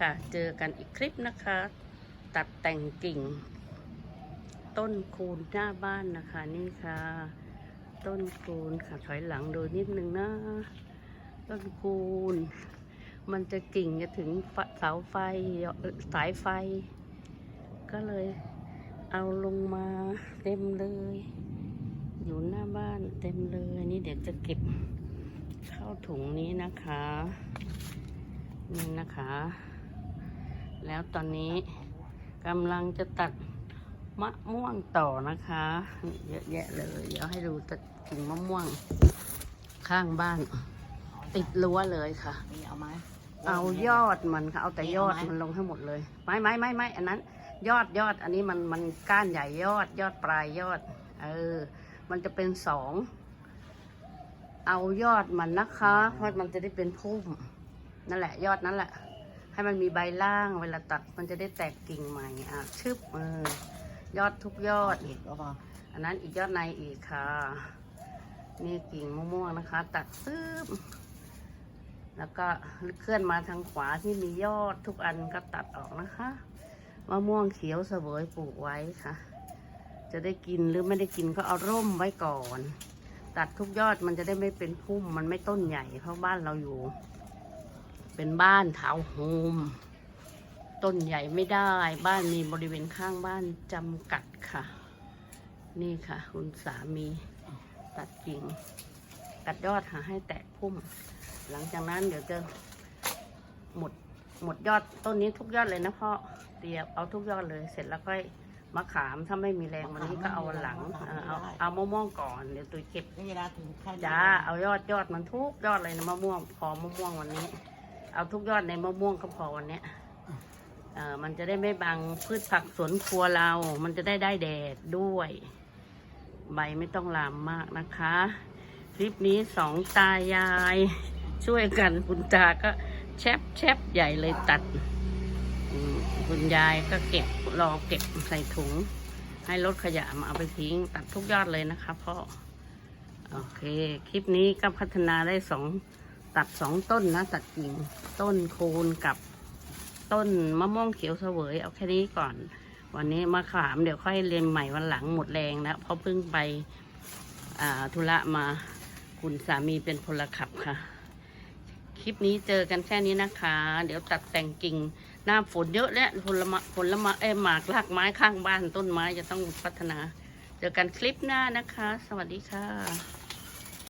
ค่ะเจอกันอีกคลิปนะคะ ตัดแต่งกิ่ง ต้นคูณหน้าบ้านนะคะนี่ค่ะ ต้นคูณค่ะถอยหลังดูนิดนึงนะ ต้นคูณ มันจะกิ่งจะถึงเสาไฟสายไฟ ก็เลยเอาลงมาเต็มเลย อยู่หน้าบ้านเต็มเลยนี่เดี๋ยวจะเก็บเข้าถุงนี้นะคะนี่นะคะ แล้วตอนนี้กำลังจะตัดมะม่วงต่อนะคะนี่เยอะแยะเลย เดี๋ยวให้ดูตัดกิ่งมะม่วงข้างบ้าน ติดรั้วเลยค่ะ นี่เอาไหมเอายอดมันค่ะ เอาแต่ยอดมันลงให้หมดเลย ไม่ไม่ไม่ไม่อันนั้น ยอดยอดอันนี้มันมันก้านใหญ่ยอด ยอดปลายยอด เออ มันจะเป็นสอง เอายอดมันนะคะเพราะมันจะได้เป็นพุ่มนั่นแหละ ยอดนั่นแหละ ให้มันมีใบล่างเวลาตัดมันจะได้แตกกิ่งใหม่อะชึบเออยอดทุกยอดอีกก็พออันนั้นอีกยอดในอีกค่ะ นี่กิ่งมะม่วงนะคะ ตัดซึบแล้วก็เคลื่อนมาทางขวาที่มียอดทุกอันก็ตัดออกนะคะมะม่วงเขียวเสวยปลูกไว้ค่ะ จะได้กินหรือไม่ได้กินก็เอาร่มไว้ก่อน ตัดทุกยอดมันจะได้ไม่เป็นพุ่มมันไม่ต้นใหญ่เพราะบ้านเราอยู่ เป็นบ้านทาวน์โฮมต้นใหญ่ไม่ได้บ้านมีบริเวณข้างบ้านจำกัดค่ะ นี่ค่ะ คุณสามีตัดกิ่งตัดยอดหาให้แตกพุ่ม หลังจากนั้นเดี๋ยวจะหมดหมดยอดต้นนี้ทุกยอดเลยนะพ่อเตรียมเอาทุกยอดเลยเสร็จแล้วก็มะขามถ้าไม่มีแรงวันนี้ก็เอาวันหลังเออเอาเอามะม่วงก่อนเดี๋ยวตุยเก็บเวลาถึงขั้นจ้าเอายอดยอดมันทุกยอดเลยนะมะม่วงพอมะม่วงวันนี้ เอาทุกยอดในมะม่วงก็พอวันเนี้ยเออมันจะได้ไม่บังพืชผักสวนครัวเรา มันจะได้ได้แดดด้วย ใบไม่ต้องลามมากนะคะ คลิปนี้สองตายาย ช่วยกันคุณตาก็แชบแชบใหญ่เลยตัด คุณยายก็เก็บรอเก็บใส่ถุง ให้รถขยะมาเอาไปทิ้ง ตัดทุกยอดเลยนะคะพ่อ โอเค คลิปนี้ก็พัฒนาได้สอง ตัดสองต้นนะ ตัดกิ่งต้นโคูณกับต้นมะม่วงเขียวเสวยเอาแค่นี้ก่อน วันนี้มะขามเดี๋ยวค่อยเรียนใหม่วันหลังหมดแรงแล้วเพราะเพิ่งไปธุระมาคุณสามีเป็นพลขับค่ะ คลิปนี้เจอกันแค่นี้นะคะ เดี๋ยวตัดแต่งกิ่งหน้าฝนเยอะแล้วผลม้ผลม้เอ้หมากรากไม้ข้างบ้านต้นไม้จะต้องพัฒนา เจอกันคลิปหน้านะคะ สวัสดีค่ะ